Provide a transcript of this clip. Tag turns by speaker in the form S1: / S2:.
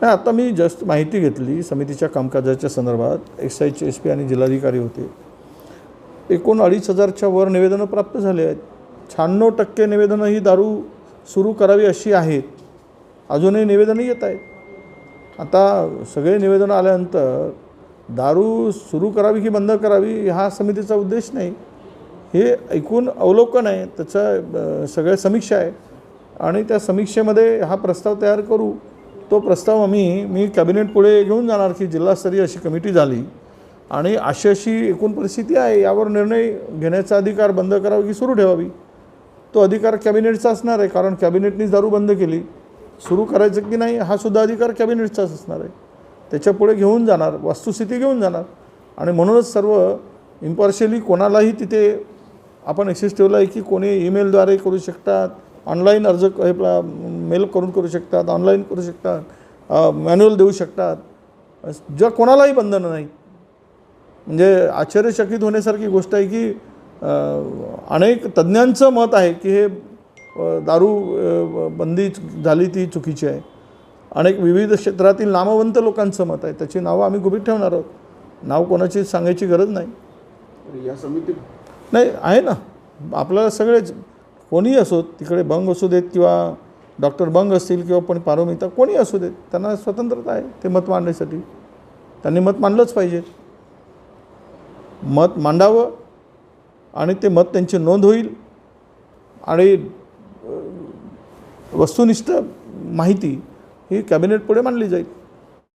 S1: नाही आता मी जस्ट माहिती घेतली समितीच्या कामकाजाच्या संदर्भात. एक्साईजचे एस पी आणि जिल्हाधिकारी होते. एकूण अडीच हजारच्या वर निवेदनं प्राप्त झाले आहेत. शहाण्णव टक्के निवेदनं ही दारू सुरू करावी अशी आहेत. अजूनही निवेदनं येत आहेत. आता सगळे निवेदनं आल्यानंतर दारू सुरू करावी की बंद करावी हा समितीचा उद्देश नाही. हे ऐकून अवलोकन आहे. त्याचं सगळ्या समीक्षा आहे. आणि त्या समीक्षेमध्ये हा प्रस्ताव तयार करू. तो प्रस्ताव आम्ही मी कॅबिनेट पुढे घेऊन जाणार की जिल्हास्तरीय अशी कमिटी झाली. आणि अशी अशी एकूण परिस्थिती आहे यावर निर्णय घेण्याचा अधिकार बंद करावा की सुरू ठेवावी? तो अधिकार कॅबिनेटचा असणार आहे कारण कॅबिनेटनीच दारू बंद केली. सुरू करायचं की नाही हा सुद्धा अधिकार कॅबिनेटचाच असणार आहे. त्याच्या पुढे घेऊन जाणार वस्तुस्थिती घेऊन जाणार. आणि म्हणूनच सर्व इम्पार्शियली कोणालाही तिथे आपण एक्सेस ठेवला आहे की कोणी ईमेलद्वारे करू शकतात ऑनलाईन अर्ज हे मेल करून करू शकतात ऑनलाईन करू शकतात मॅन्युअल देऊ शकतात. ज्या कोणालाही बंधनं नाही. म्हणजे आश्चर्यचकित होण्यासारखी गोष्ट आहे की अनेक तज्ज्ञांचं मत आहे की हे दारू बंदी झाली ती चुकीची आहे. अनेक विविध क्षेत्रातील नामवंत लोकांचं मत आहे. त्याची नावं आम्ही गुपित ठेवणार आहोत. नाव कोणाची सांगायची गरज नाही.
S2: या समितीत
S1: नाही आहे ना. आपल्याला सगळेच कोणीही असोत तिकडे बंग असू देत किंवा डॉक्टर बंग असतील किंवा पण पारोमिता कोणी असू देत त्यांना स्वतंत्रता आहे ते मत मांडण्यासाठी. त्यांनी मत मांडलंच पाहिजे. मत मांडावं आणि ते मत त्यांची नोंद होईल आणि वस्तुनिष्ठ माहिती ही कॅबिनेट पुढे मांडली जाईल.